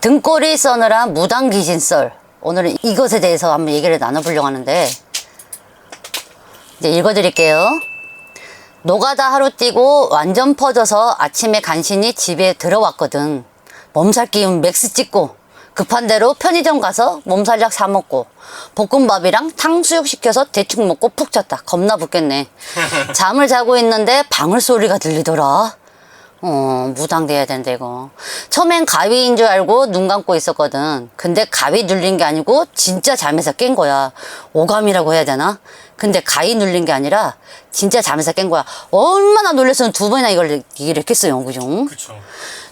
등골이 써느라 무당 귀신썰. 오늘은 이것에 대해서 한번 얘기를 나눠보려고 하는데, 이제 읽어드릴게요. 노가다 하루 뛰고 완전 퍼져서 아침에 간신히 집에 들어왔거든. 몸살 기운 맥스 찍고 급한 대로 편의점 가서 몸살약 사 먹고 볶음밥이랑 탕수육 시켜서 대충 먹고 푹 잤다. 겁나 붓겠네. 잠을 자고 있는데 방울 소리가 들리더라. 어, 무당돼야 된다, 이거. 처음엔 가위인 줄 알고 눈 감고 있었거든. 근데 가위 눌린 게 아니고 진짜 잠에서 깬 거야. 오감이라고 해야 되나? 근데 가위 눌린 게 아니라 진짜 잠에서 깬 거야. 얼마나 놀랬으면 두 번이나 이걸 얘기를 했겠어요, 그죠? 그쵸.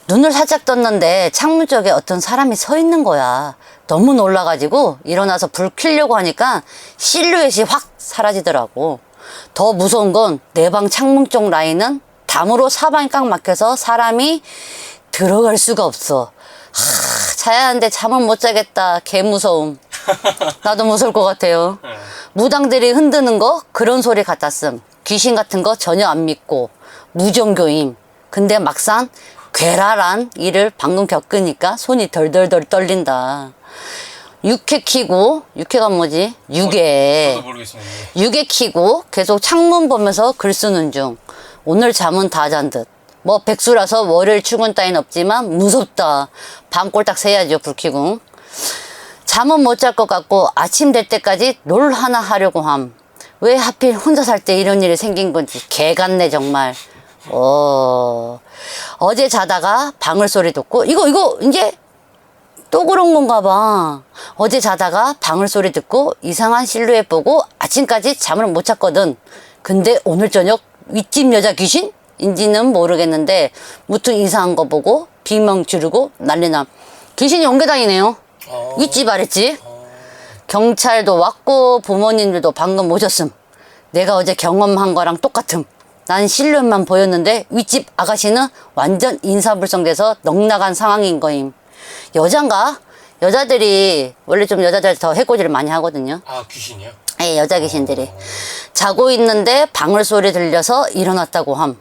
눈을 살짝 떴는데 창문 쪽에 어떤 사람이 서 있는 거야. 너무 놀라가지고 일어나서 불 켜려고 하니까 실루엣이 확 사라지더라고. 더 무서운 건 내 방 창문 쪽 라인은 담으로 사방이 꽉 막혀서 사람이 들어갈 수가 없어. 하, 자야 하는데 잠을 못 자겠다. 개 무서움. 나도 무서울 것 같아요. 네. 무당들이 흔드는 거 그런 소리 같았음. 귀신 같은 거 전혀 안 믿고 무종교임. 근데 막상 괴랄한 일을 방금 겪으니까 손이 덜덜덜 떨린다. 육회 키고 육회가 뭐지? 육회. 육에 키고 계속 창문 보면서 글 쓰는 중. 오늘 잠은 다 잔 듯. 뭐 백수라서 월요일 출근 따윈 없지만 무섭다. 밤 꼴딱 새야죠 불 켜고. 잠은 못 잘 것 같고 아침 될 때까지 롤 하나 하려고 함. 왜 하필 혼자 살 때 이런 일이 생긴 건지 개 같네 정말. 어 어제 자다가 방울 소리 듣고 이거 이거 이제 또 그런 건가 봐. 어제 자다가 방울 소리 듣고 이상한 실루엣 보고 아침까지 잠을 못 잤거든. 근데 오늘 저녁 윗집 여자 귀신? 인지는 모르겠는데 무튼 이상한 거 보고 비명 지르고 난리남. 귀신이 옮겨다니네요. 어. 윗집 아랫집. 경찰도 왔고 부모님들도 방금 오셨음. 내가 어제 경험한 거랑 똑같음. 난 실루엣만 보였는데 윗집 아가씨는 완전 인사불성돼서 넉나간 상황인 거임. 여잔가? 여자들이 원래 좀 여자들 더 해코지를 많이 하거든요. 아, 귀신이요? 예, 여자 귀신들이. 자고 있는데 방울 소리 들려서 일어났다고 함.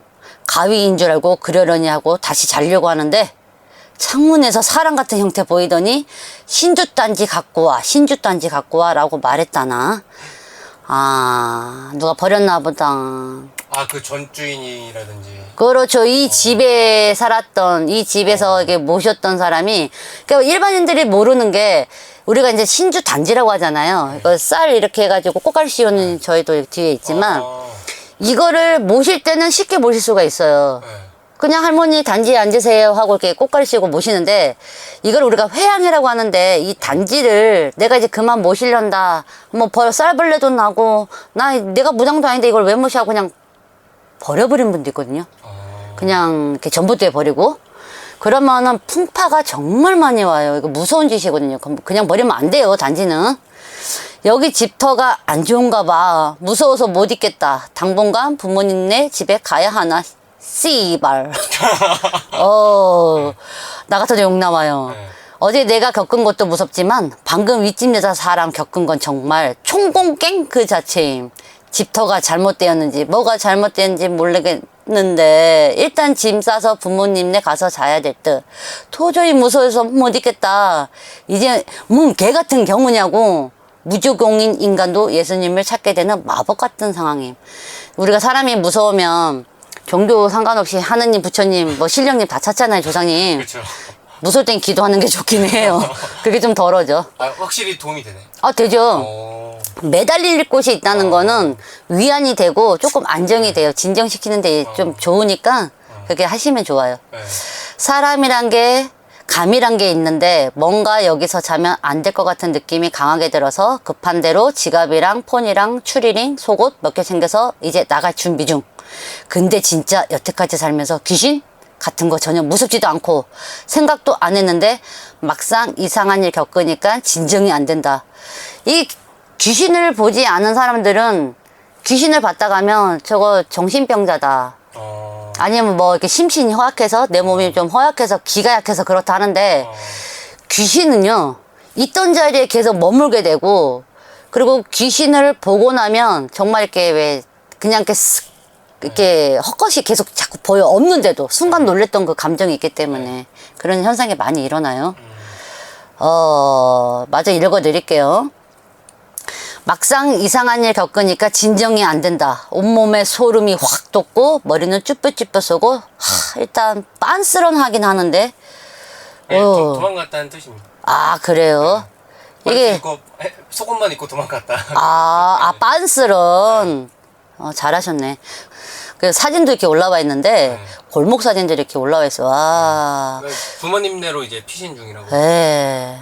가위인 줄 알고 그러려니 하고 다시 자려고 하는데 창문에서 사람 같은 형태 보이더니 신주단지 갖고 와, 신주단지 갖고 와 라고 말했다나. 아, 누가 버렸나 보다. 아, 그 전 주인이라든지. 그렇죠. 이 집에 살았던, 이 집에서 이게 모셨던 사람이, 그러니까 일반인들이 모르는 게, 우리가 이제 신주 단지라고 하잖아요. 이거 쌀 이렇게 해가지고 꽃갈 씌우는 저희도 뒤에 있지만, 아, 이거를 모실 때는 쉽게 모실 수가 있어요. 네. 그냥 할머니 단지에 앉으세요 하고 이렇게 꽃갈 씌우고 모시는데, 이걸 우리가 회양이라고 하는데, 이 단지를 내가 이제 그만 모시련다. 뭐, 벌, 쌀벌레도 나고, 나, 내가 무당도 아닌데 이걸 왜 모시하고 그냥 버려버린 분도 있거든요. 아, 그냥 이렇게 전봇대에 버리고 그러면은 풍파가 정말 많이 와요. 이거 무서운 짓이거든요. 그냥 버리면 안 돼요. 단지는 여기 집터가 안 좋은가 봐. 무서워서 못 있겠다. 당분간 부모님네 집에 가야 하나. 씨발. 어, 나 같아도 욕 나와요. 네. 어제 내가 겪은 것도 무섭지만 방금 윗집 여자 사람 겪은 건 정말 총공갱 그 자체임. 집터가 잘못되었는지 뭐가 잘못되었는지 모르겠 는데 일단 짐 싸서 부모님네 가서 자야 될 듯. 도저히 무서워서 못 있겠다. 이제 뭔개 같은 경우냐고. 무주공인 인간도 예수님을 찾게 되는 마법 같은 상황임. 우리가 사람이 무서우면 종교 상관없이 하느님, 부처님, 뭐 신령님 다 찾잖아요, 조상님. 그렇죠. 무서울 땐 기도하는 게 좋긴 해요. 그게 좀 덜어져. 아, 확실히 도움이 되네. 아, 되죠. 어, 매달릴 곳이 있다는 거는 위안이 되고 조금 안정이 돼요. 진정시키는 데 좀 좋으니까 그렇게 하시면 좋아요. 네. 사람이란 게 감이란 게 있는데 뭔가 여기서 자면 안 될 것 같은 느낌이 강하게 들어서 급한 대로 지갑이랑 폰이랑 추리링 속옷 몇 개 챙겨서 이제 나갈 준비 중. 근데 진짜 여태까지 살면서 귀신 같은 거 전혀 무섭지도 않고 생각도 안 했는데 막상 이상한 일 겪으니까 진정이 안 된다. 이 귀신을 보지 않은 사람들은 귀신을 봤다 가면 저거 정신병자다. 어, 아니면 뭐 이렇게 심신이 허약해서 내 몸이 좀 허약해서 기가 약해서 그렇다 하는데 어, 귀신은요 있던 자리에 계속 머물게 되고 그리고 귀신을 보고 나면 정말 이렇게 왜 그냥 이렇게 쓱 이렇게 헛것이 계속 자꾸 보여 없는데도 순간 놀랬던 그 감정이 있기 때문에 그런 현상이 많이 일어나요. 어, 마저 읽어드릴게요. 막상 이상한 일 겪으니까 진정이 안 된다. 온몸에 소름이 확 돋고 머리는 쭈뼛쭈뼛 쏘고 하, 일단 빤스런하긴 하는데 예, 어. 도, 도망갔다는 뜻입니다. 아 그래요? 이게 입고, 에, 속옷만 입고 도망갔다. 아, 아 빤스런 어, 잘하셨네. 그 사진도 이렇게 올라와 있는데 골목 사진들이 이렇게 올라와 있어. 와. 부모님네로 이제 피신 중이라고. 에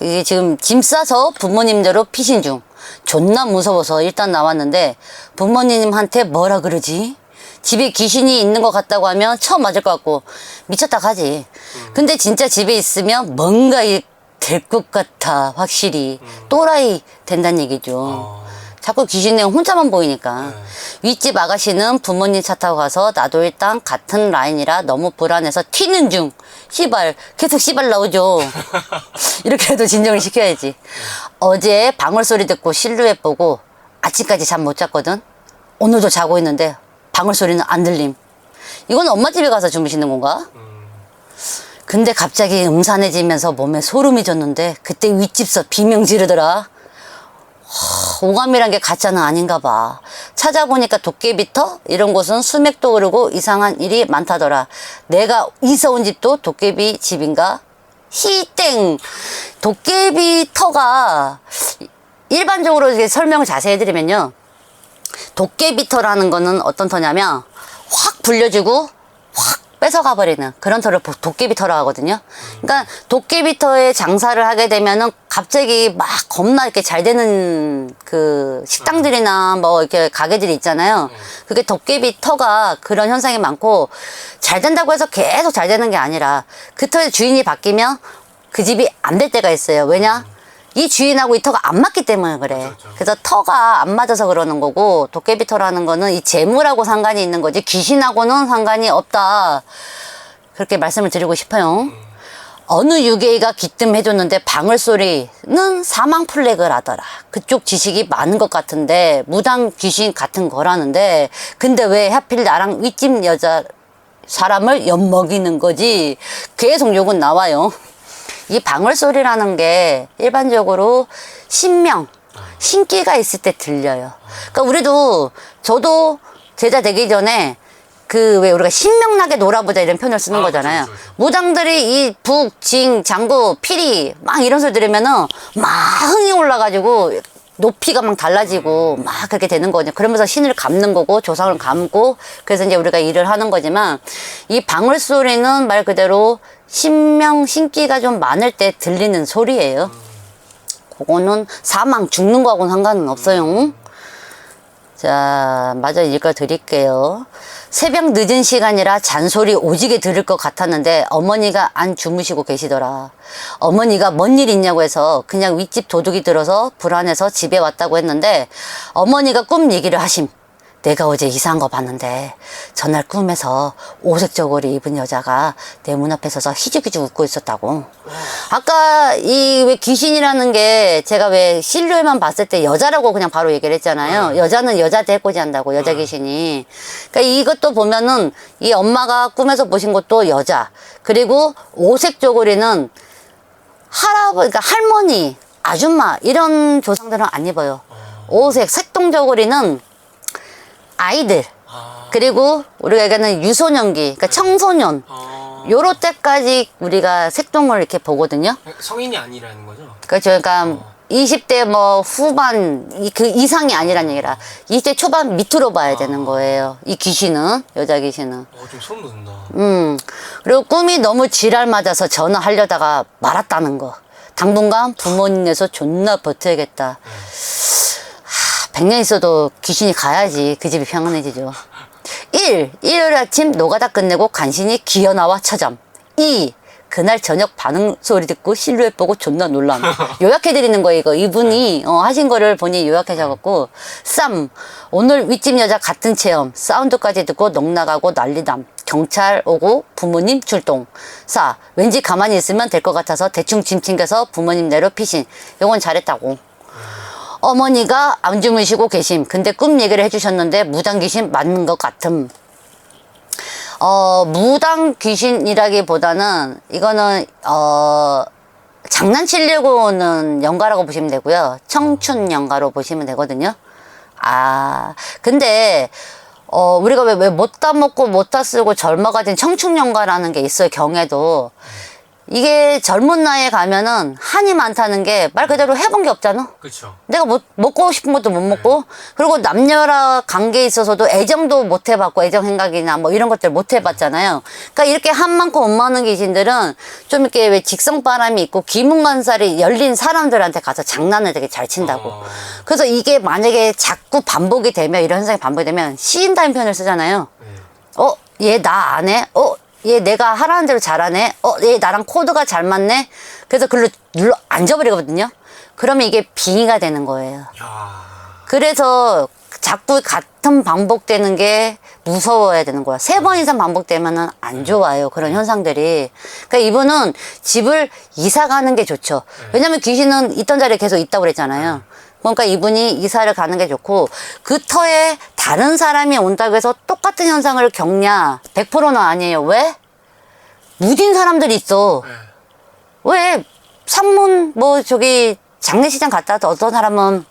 이게 지금 짐 싸서 부모님대로 피신 중. 존나 무서워서 일단 나왔는데 부모님한테 뭐라 그러지? 집에 귀신이 있는 것 같다고 하면 처음 맞을 것 같고 미쳤다 가지. 근데 진짜 집에 있으면 뭔가 될 것 같아 확실히 또라이 된다는 얘기죠. 어, 자꾸 귀신이 혼자만 보이니까. 네. 윗집 아가씨는 부모님 차 타고 가서 나도 일단 같은 라인이라 너무 불안해서 튀는 중. 씨발, 계속 씨발 나오죠. 이렇게 해도 진정을 시켜야지. 어제 방울 소리 듣고 실루엣 보고 아침까지 잠 못 잤거든. 오늘도 자고 있는데 방울 소리는 안 들림. 이건 엄마 집에 가서 주무시는 건가? 근데 갑자기 음산해지면서 몸에 소름이 졌는데 그때 윗집서 비명 지르더라. 오감이란 게 가짜는 아닌가 봐. 찾아보니까 도깨비터 이런 곳은 수맥도 오르고 이상한 일이 많다더라. 내가 이사 온 집도 도깨비 집인가? 히땡 도깨비 터가 일반적으로 설명을 자세히 해드리면요. 도깨비 터라는 거는 어떤 터냐면 확 불려주고 확 뺏어가 버리는 그런 터를 보- 도깨비 터라 하거든요. 그러니까 도깨비 터에 장사를 하게 되면은 갑자기 막 겁나 이렇게 잘 되는 그 식당들이나 뭐 이렇게 가게들이 있잖아요. 그게 도깨비 터가 그런 현상이 많고 잘 된다고 해서 계속 잘 되는 게 아니라 그 터의 주인이 바뀌면 그 집이 안 될 때가 있어요. 왜냐? 이 주인하고 이 터가 안 맞기 때문에 그래. 그렇죠. 그래서 터가 안 맞아서 그러는 거고 도깨비 터라는 거는 이 재물하고 상관이 있는 거지 귀신하고는 상관이 없다. 그렇게 말씀을 드리고 싶어요. 어느 유괴이가 기뜸해줬는데 방울 소리는 사망 플래그를 하더라. 그쪽 지식이 많은 것 같은데 무당 귀신 같은 거라는데 근데 왜 하필 나랑 윗집 여자 사람을 엿먹이는 거지? 계속 욕은 나와요. 이 방울 소리라는 게 일반적으로 신명, 신기가 있을 때 들려요. 그러니까 우리도 저도 제자 되기 전에 그 왜 우리가 신명나게 놀아보자 이런 표현을 쓰는 아, 거잖아요. 그쵸, 그쵸. 무당들이 이 북, 징, 장구, 피리 막 이런 소리 들으면은 막 흥이 올라가지고 높이가 막 달라지고 막 그렇게 되는 거죠. 그러면서 신을 감는 거고 조상을 감고 그래서 이제 우리가 일을 하는 거지만 이 방울 소리는 말 그대로 신명 신기가 좀 많을 때 들리는 소리예요. 그거는 사망 죽는 거하고는 상관은 없어요. 자, 마저 읽어 드릴게요. 새벽 늦은 시간이라 잔소리 오지게 들을 것 같았는데 어머니가 안 주무시고 계시더라. 어머니가 뭔 일 있냐고 해서 그냥 윗집 도둑이 들어서 불안해서 집에 왔다고 했는데 어머니가 꿈 얘기를 하심. 내가 어제 이상한 거 봤는데 전날 꿈에서 오색 저고리 입은 여자가 내 문 앞에 서서 희죽희죽 웃고 있었다고. 아까 이 왜 귀신이라는 게 제가 왜 실루엣만 봤을 때 여자라고 그냥 바로 얘기를 했잖아요. 여자는 여자한테 해코지 한다고 여자 귀신이. 그러니까 이것도 보면은 이 엄마가 꿈에서 보신 것도 여자. 그리고 오색 저고리는 할아버지, 그러니까 할머니, 아줌마 이런 조상들은 안 입어요. 오색 색동 저고리는 아이들 아, 그리고 우리가 얘기하는 유소년기, 그러니까 청소년 어, 요럴 때까지 우리가 색동을 이렇게 보거든요. 성인이 아니라는 거죠? 그렇죠. 그러니까 20대 뭐 후반 이- 그 이상이 아니란 얘기라 20대 초반 밑으로 봐야 되는 거예요. 이 귀신은 여자 귀신은. 어, 좀 소름 돋는다. 음. 그리고 꿈이 너무 지랄 맞아서 전화하려다가 말았다는 거. 당분간 부모님에서 존나 버텨야겠다. 하, 100년 있어도 귀신이 가야지 그 집이 평안해지죠. 1. 일요일 아침 노가다 끝내고 간신히 기어 나와 처잠. 2. 그날 저녁 반응 소리 듣고 실루엣 보고 존나 놀람. 요약해드리는 거예요, 이거. 이분이, 어, 하신 거를 본인이 요약하셔갖고. 3. 오늘 윗집 여자 같은 체험. 사운드까지 듣고 넉나가고 난리담. 경찰 오고 부모님 출동. 4. 왠지 가만히 있으면 될 것 같아서 대충 짐 챙겨서 부모님 내로 피신. 요건 잘했다고. 어머니가 안 주무시고 계심. 근데 꿈 얘기를 해주셨는데 무당 귀신 맞는 것 같음. 어, 무당 귀신이라기보다는 이거는 어, 장난치려고는 연가라고 보시면 되고요. 청춘 연가로 보시면 되거든요. 아, 근데, 어, 우리가 왜, 왜 못다 먹고 못다 쓰고 젊어가진 청춘 연가라는 게 있어요, 경에도. 이게 젊은 나이에 가면은 한이 많다는 게 말 그대로 해본 게 없잖아. 그렇죠. 내가 못, 먹고 싶은 것도 못 먹고, 그리고 남녀라 관계에 있어서도 애정도 못 해봤고, 애정 생각이나 뭐 이런 것들 못 해봤잖아요. 그러니까 이렇게 한 많고 못 많은 귀신들은 좀 이렇게 왜 직성바람이 있고, 기문관살이 열린 사람들한테 가서 장난을 되게 잘 친다고. 어. 그래서 이게 만약에 자꾸 반복이 되면, 이런 현상이 반복이 되면, 시인다는 표현을 쓰잖아요. 네. 어, 얘 나 안 해? 어, 얘 내가 하라는 대로 잘하네? 어, 얘 나랑 코드가 잘 맞네? 그래서 글로 눌러 앉아버리거든요. 그러면 이게 빙의가 되는 거예요. 야. 그래서 자꾸 같은 반복되는 게 무서워야 되는 거야. 세 번 이상 반복되면은 안 좋아요. 그런 현상들이. 그러니까 이분은 집을 이사 가는 게 좋죠. 왜냐면 귀신은 있던 자리에 계속 있다고 그랬잖아요. 그러니까 이분이 이사를 가는 게 좋고 그 터에 다른 사람이 온다고 해서 똑같은 현상을 겪냐? 100%는 아니에요. 왜? 무딘 사람들이 있어. 네. 왜 상문 뭐 저기 장례시장 갔다 와도 어떤 사람은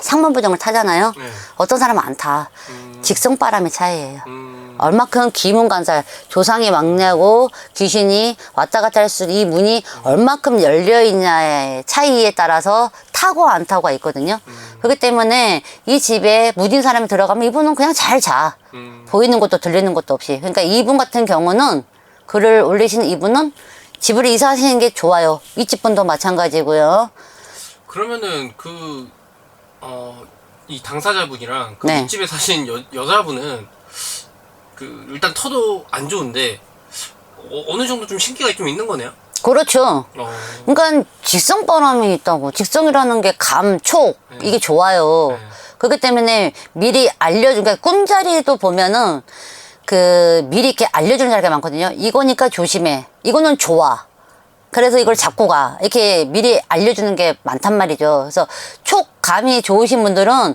상문 부정을 타잖아요. 네. 어떤 사람은 안 타. 음. 직성 바람의 차이예요. 음. 얼마큼 기문관살 조상이 막내고 귀신이 왔다 갔다 할 수 이 문이 얼마큼 열려 있냐의 차이에 따라서 타고 안 타고가 있거든요. 그렇기 때문에 이 집에 무딘 사람이 들어가면 이분은 그냥 잘 자. 음. 보이는 것도 들리는 것도 없이. 그러니까 이분 같은 경우는 글을 올리시는 이분은 집을 이사하시는 게 좋아요. 이 집분도 마찬가지고요. 그러면은 그 어, 이 당사자분이랑 그 네. 윗집에 사신 여, 여자분은 그 일단 터도 안 좋은데 어, 어느 정도 좀 신기가 좀 있는 거네요. 그렇죠. 어. 그러니까 직성 바람이 있다고. 직성이라는 게 감, 촉 이게 좋아요. 네. 그렇기 때문에 미리 알려준 그러니까 꿈자리도 보면은 그 미리 이렇게 알려주는 자리가 많거든요. 이거니까 조심해. 이거는 좋아. 그래서 이걸 잡고 가. 이렇게 미리 알려주는 게 많단 말이죠. 그래서 촉, 감이 좋으신 분들은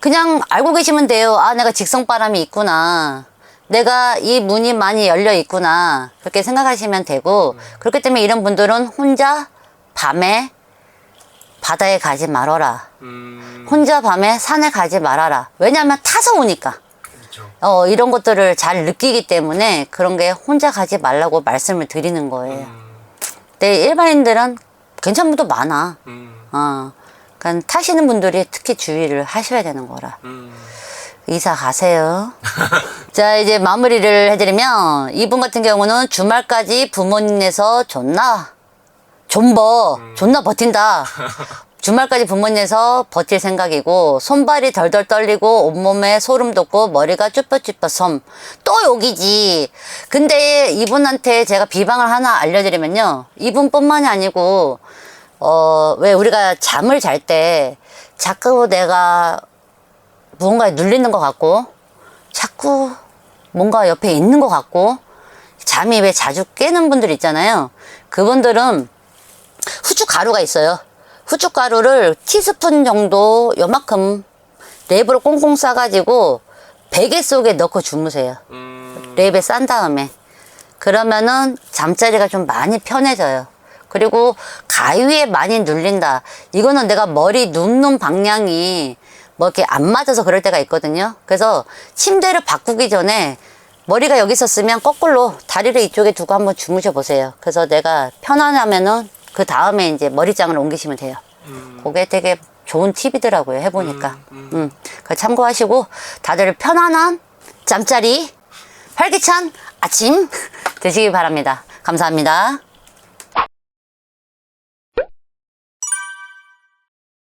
그냥 알고 계시면 돼요. 아, 내가 직성바람이 있구나. 내가 이 문이 많이 열려 있구나. 그렇게 생각하시면 되고. 그렇기 때문에 이런 분들은 혼자 밤에 바다에 가지 말아라. 음. 혼자 밤에 산에 가지 말아라. 왜냐하면 타서 오니까. 그렇죠. 어, 이런 것들을 잘 느끼기 때문에 그런 게 혼자 가지 말라고 말씀을 드리는 거예요. 음. 근데 일반인들은 괜찮은 분도 많아. 음. 어. 그러니까 타시는 분들이 특히 주의를 하셔야 되는 거라. 음. 이사 가세요. 자, 이제 마무리를 해드리면, 이분 같은 경우는 주말까지 부모님에서 존나, 존버, 존나 버틴다. 주말까지 부모님에서 버틸 생각이고, 손발이 덜덜 떨리고, 온몸에 소름 돋고, 머리가 쭈뼛쭈뼛 섬. 또 여기지. 근데 이분한테 제가 비방을 하나 알려드리면요. 이분뿐만이 아니고, 어, 왜 우리가 잠을 잘 때, 자꾸 내가 무언가에 눌리는 것 같고 자꾸 뭔가 옆에 있는 것 같고 잠이 왜 자주 깨는 분들 있잖아요. 그분들은 후추 가루가 있어요. 후추 가루를 티스푼 정도 요만큼 랩으로 꽁꽁 싸가지고 베개 속에 넣고 주무세요. 음. 랩에 싼 다음에 그러면은 잠자리가 좀 많이 편해져요. 그리고 가위에 많이 눌린다. 이거는 내가 머리 눕는 방향이 뭐 이렇게 안 맞아서 그럴 때가 있거든요. 그래서 침대를 바꾸기 전에 머리가 여기 있었으면 거꾸로 다리를 이쪽에 두고 한번 주무셔 보세요. 그래서 내가 편안하면은 그 다음에 이제 머리장을 옮기시면 돼요. 음. 그게 되게 좋은 팁이더라고요. 해보니까. 음, 음, 그거 참고하시고 다들 편안한 잠자리, 활기찬 아침 되시기 바랍니다. 감사합니다.